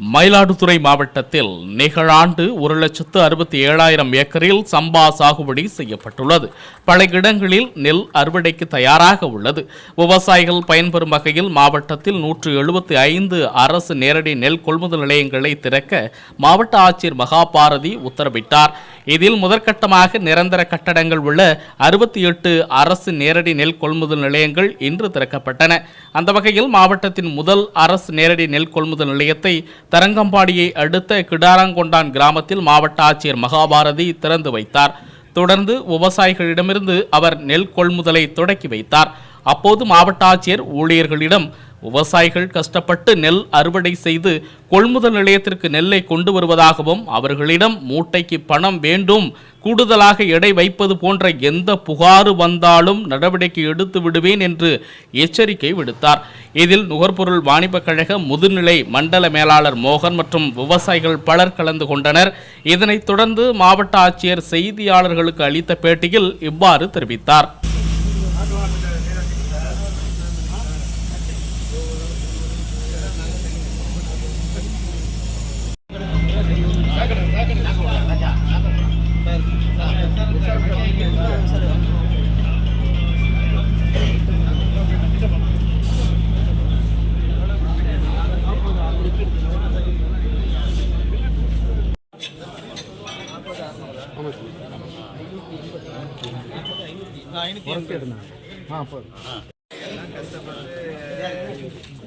மயிலாடுதுறை மாவட்டத்தில் நிகழாண்டு ஒரு லட்சத்து அறுபத்தி ஏழாயிரம் ஏக்கரில் சம்பா சாகுபடி செய்யப்பட்டுள்ளது. பல இடங்களில் நெல் அறுவடைக்கு தயாராக உள்ளது. விவசாயிகள் பயன்பெறும் வகையில் மாவட்டத்தில் நூற்று எழுபத்தி ஐந்து அரசு நேரடி நெல் கொள்முதல் நிலையங்களை திறக்க மாவட்ட ஆட்சியர் மகாபாரதி உத்தரவிட்டார். இதில் முதற்கட்டமாக நிரந்தர கட்டடங்கள் உள்ள அறுபத்தி எட்டு அரசு நேரடி நெல் கொள்முதல் நிலையங்கள் இன்று திறக்கப்பட்டன. அந்த வகையில் மாவட்டத்தின் முதல் அரசு நேரடி நெல் கொள்முதல் நிலையத்தை தரங்கம்பாடியை அடுத்த கிடாரங்கொண்டான் கிராமத்தில் மாவட்ட ஆட்சியர் மகாபாரதி திறந்து வைத்தார். தொடர்ந்து விவசாயிகளிடமிருந்து அவர் நெல் கொள்முதலை தொடக்கி வைத்தார். அப்போது மாவட்ட ஆட்சியர் ஊழியர்களிடம் விவசாயிகள் கஷ்டப்பட்டு நெல் அறுவடை செய்து கொள்முதல் நிலையத்திற்கு நெல்லை கொண்டு வருவதாகவும் அவர்களிடம் மூட்டைக்கு பணம் வேண்டும் கூடுதலாக எடை வைப்பது போன்ற எந்த புகாறு வந்தாலும் நடவடிக்கை எடுத்து விடுவேன் என்று எச்சரிக்கை விடுத்தார். இதில் நுகர்பொருள் வாணிபக் கழக முதுநிலை மண்டல மேலாளர் மோகன் மற்றும் விவசாயிகள் பலர் கலந்து கொண்டனர். இதனைத் தொடர்ந்து மாவட்ட ஆட்சியர் செய்தியாளர்களுக்கு அளித்த பேட்டியில் இவ்வாறு தெரிவித்தார்.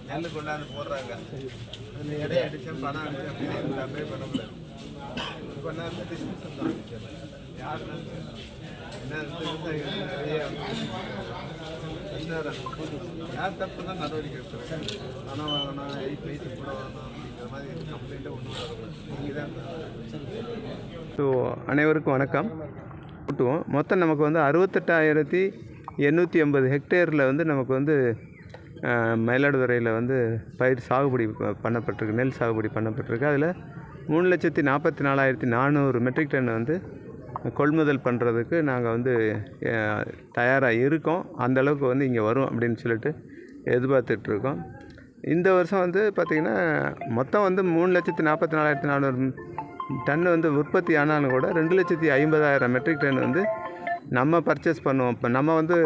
நெல் கொண்டாந்து போடுறாங்க அதில் எடை பணம் அப்படின்னு எங்களுக்கு பண்ண முடியாது கொண்டாந்து டிஸ்மிஷன் தான் யார் என்ன விவசாயிகள் நிறைய யார் தப்பு தான் நடவடிக்கை எடுத்துருக்காங்க பணம் வாங்கணும் எயிட் வயசு கூட வாங்கணும் அப்படிங்கிற மாதிரி கம்ப்ளைண்ட்டை ஒன்று தான் ஸோ அனைவருக்கும் வணக்கம். கூட்டுவோம் மொத்தம் நமக்கு வந்து அறுபத்தெட்டாயிரத்தி எண்ணூற்றி ஐம்பது ஹெக்டேரில் வந்து நமக்கு வந்து மயிலாடுதுறையில் வந்து பயிர் சாகுபடி பண்ணப்பட்டிருக்கு. நெல் சாகுபடி பண்ணப்பட்டிருக்கு. அதில் மூணு லட்சத்தி நாற்பத்தி நாலாயிரத்தி நானூறு மெட்ரிக் டன் வந்து கொள்முதல் பண்ணுறதுக்கு நாங்கள் வந்து தயாராக இருக்கோம். அந்த அளவுக்கு வந்து இங்கே வரும் அப்படின்னு சொல்லிட்டு எதிர்பார்த்துட்ருக்கோம் இந்த வருஷம் வந்து பார்த்திங்கன்னா மொத்தம் வந்து மூணு லட்சத்தி நாற்பத்தி நாலாயிரத்தி நானூறு டன் வந்து உற்பத்தி ஆனாலும் கூட ரெண்டு லட்சத்தி ஐம்பதாயிரம் மெட்ரிக் டன் வந்து நம்ம பர்ச்சேஸ் பண்ணுவோம். இப்போ நம்ம வந்து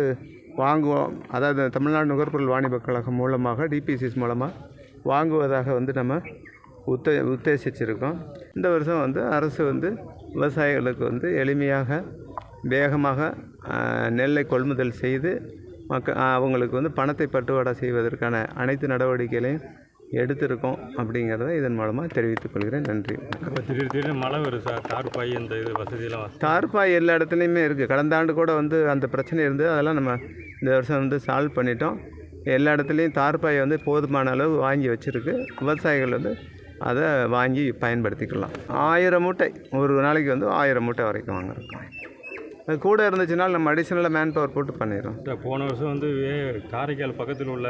வாங்குவோம். அதாவது தமிழ்நாடு நுகர்பொருள் வாணிபக் கழகம் மூலமாக டிபிசிஸ் மூலமாக வாங்குவதாக வந்து நம்ம உத்த உத்தேசிச்சிருக்கோம். இந்த வருஷம் வந்து அரசு வந்து விவசாயிகளுக்கு வந்து எளிமையாக வேகமாக நெல்லை கொள்முதல் செய்து மக்க அவங்களுக்கு வந்து பணத்தை பட்டுவாடா செய்வதற்கான அனைத்து நடவடிக்கைகளையும் எடுத்திருக்கோம் அப்படிங்கிறத இதன் மூலமாக தெரிவித்துக் கொள்கிறேன். நன்றி. இப்போ திடீர் திடீர்னு மழை வரும் சார். தார்பாய் இந்த இது வசதியெல்லாம் வசதி தார்பாய் எல்லா இடத்துலையுமே இருக்குது கடந்த ஆண்டு கூட வந்து அந்த பிரச்சனை இருந்தது. அதெல்லாம் நம்ம இந்த வருஷம் வந்து சால்வ் பண்ணிட்டோம். எல்லா இடத்துலையும் தார்பாயை வந்து போதுமான அளவு வாங்கி வச்சுருக்கு. விவசாயிகள் வந்து அதை வாங்கி பயன்படுத்திக்கலாம். ஆயிரம் மூட்டை. ஒரு நாளைக்கு வந்து ஆயிரம் மூட்டை வரைக்கும் அது கூட இருந்துச்சுன்னா நம்ம அடிஷ்னலாக மேன் பவர் போட்டு பண்ணிடுறோம். போன வருஷம் வந்து காரைக்கால் பக்கத்தில் உள்ள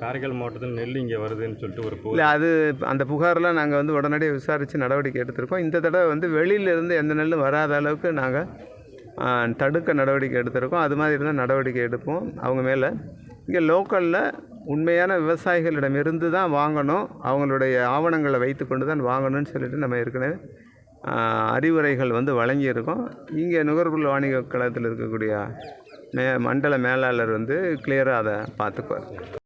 காரைக்கால் மாவட்டத்தில் நெல் இங்கே வருதுன்னு சொல்லிட்டு ஒரு இல்லை அது அந்த புகாரெலாம் நாங்கள் வந்து உடனடியாக விசாரித்து நடவடிக்கை எடுத்திருக்கோம். இந்த தடவை வந்து வெளியிலேருந்து எந்த நெல்லும் வராத அளவுக்கு நாங்கள் தடுக்க நடவடிக்கை எடுத்திருக்கோம். அது மாதிரி இருந்தால் நடவடிக்கை எடுப்போம். அவங்க மேலே. இங்கே லோக்கலில் உண்மையான விவசாயிகளிடமிருந்து தான் வாங்கணும். அவங்களுடைய ஆவணங்களை வைத்துக்கொண்டு தான் வாங்கணும்னு சொல்லிட்டு நம்ம ஏற்கனவே அறிவுரைகள் வந்து வழங்கியிருக்கோம். இங்கே நுகர்பொருள் வாணிக கழகத்தில் இருக்கக்கூடிய மே மண்டல மேலாளர் வந்து கிளியராக அதை பார்த்துக்குவார்.